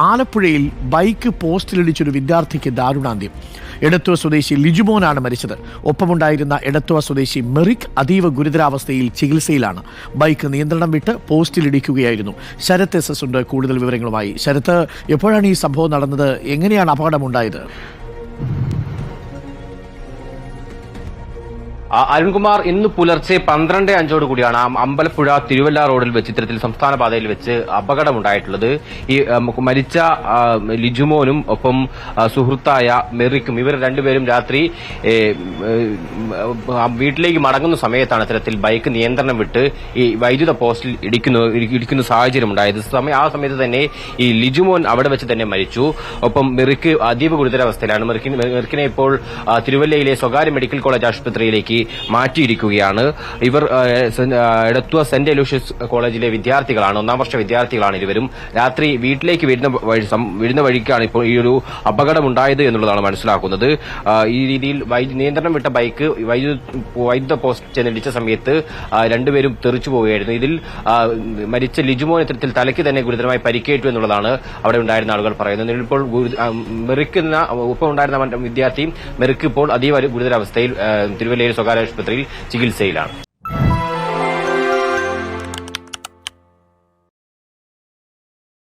ആലപ്പുഴയിൽ ബൈക്ക് പോസ്റ്റിലിടിച്ചൊരു വിദ്യാർത്ഥിക്ക് ദാരുണാന്ത്യം. എടത്തുവ സ്വദേശി ലിജുമോനാണ് മരിച്ചത്. ഒപ്പമുണ്ടായിരുന്ന എടത്തുവ സ്വദേശി മെറിക് അതീവ ഗുരുതരാവസ്ഥയിൽ ചികിത്സയിലാണ്. ബൈക്ക് നിയന്ത്രണം വിട്ട് പോസ്റ്റിലിടിക്കുകയായിരുന്നു. ശരത് എസ് എസ് ഉണ്ട്. കൂടുതൽ വിവരങ്ങളുമായി ശരത്ത് എപ്പോഴാണ് ഈ സംഭവം നടന്നത്? എങ്ങനെയാണ് അപകടമുണ്ടായത്? അരുൺകുമാർ ഇന്ന് പുലർച്ചെ പന്ത്രണ്ട് അഞ്ചോട് കൂടിയാണ് അമ്പലപ്പുഴ തിരുവല്ല റോഡിൽ വെച്ച് ഇത്തരത്തിൽ സംസ്ഥാന പാതയിൽ വെച്ച് അപകടമുണ്ടായിട്ടുള്ളത്. ഈ മരിച്ച ലിജുമോനും ഒപ്പം സുഹൃത്തായ മെറിക്കും ഇവർ രണ്ടുപേരും രാത്രി വീട്ടിലേക്ക് മടങ്ങുന്ന സമയത്താണ് ഇത്തരത്തിൽ ബൈക്ക് നിയന്ത്രണം വിട്ട് ഈ വൈദ്യുത പോസ്റ്റിൽ ഇടിക്കുന്ന ഇടിക്കുന്ന സാഹചര്യം ഉണ്ടായത്. സമയം ആ സമയത്ത് തന്നെ ഈ ലിജുമോൻ അവിടെ വെച്ച് തന്നെ മരിച്ചു. ഒപ്പം മെറിക്ക് അതീവ ഗുരുതരാവസ്ഥയിലാണ്. മെറിക്കിനെ ഇപ്പോൾ തിരുവല്ലയിലെ സ്വകാര്യ മെഡിക്കൽ കോളേജ് ആശുപത്രിയിലേക്ക് മാറ്റിയിരിക്കുകയാണ്. ഇവർ എടത്വ സെന്റ്- അലൂഷ്യസ് കോളേജിലെ വിദ്യാർത്ഥികളാണ്. ഒന്നാം വർഷ വിദ്യാർത്ഥികളാണ് ഇരുവരും രാത്രി വീട്ടിലേക്ക് വരുന്ന വരുന്ന വഴിക്കാണ് ഇപ്പോൾ ഈ ഒരു അപകടമുണ്ടായത് എന്നുള്ളതാണ് മനസ്സിലാക്കുന്നത്. ഈ രീതിയിൽ നിയന്ത്രണം വിട്ട ബൈക്ക് വൈദ്യുത പോസ്റ്റ് ചെന്നിടിച്ച സമയത്ത് രണ്ടുപേരും തെറിച്ചു പോവുകയായിരുന്നു. ഇതിൽ മരിച്ച ലിജുമോൻ ഇത്തരത്തിൽ തലയ്ക്ക് തന്നെ ഗുരുതരമായി പരിക്കേറ്റു എന്നുള്ളതാണ് അവിടെ ഉണ്ടായിരുന്ന ആളുകൾ പറയുന്നത്. ഇപ്പോൾ മെറിക്കുന്ന ഒപ്പം ഉണ്ടായിരുന്ന വിദ്യാർത്ഥി മെറിക്ക് ഇപ്പോൾ അതീവ ഗുരുതരാവസ്ഥയിൽ തിരുവല്ലയിൽ തിരുവല്ലയിൽ സ്വകാര്യ ആശുപത്രിയിൽ ചികിത്സയിലാണ്.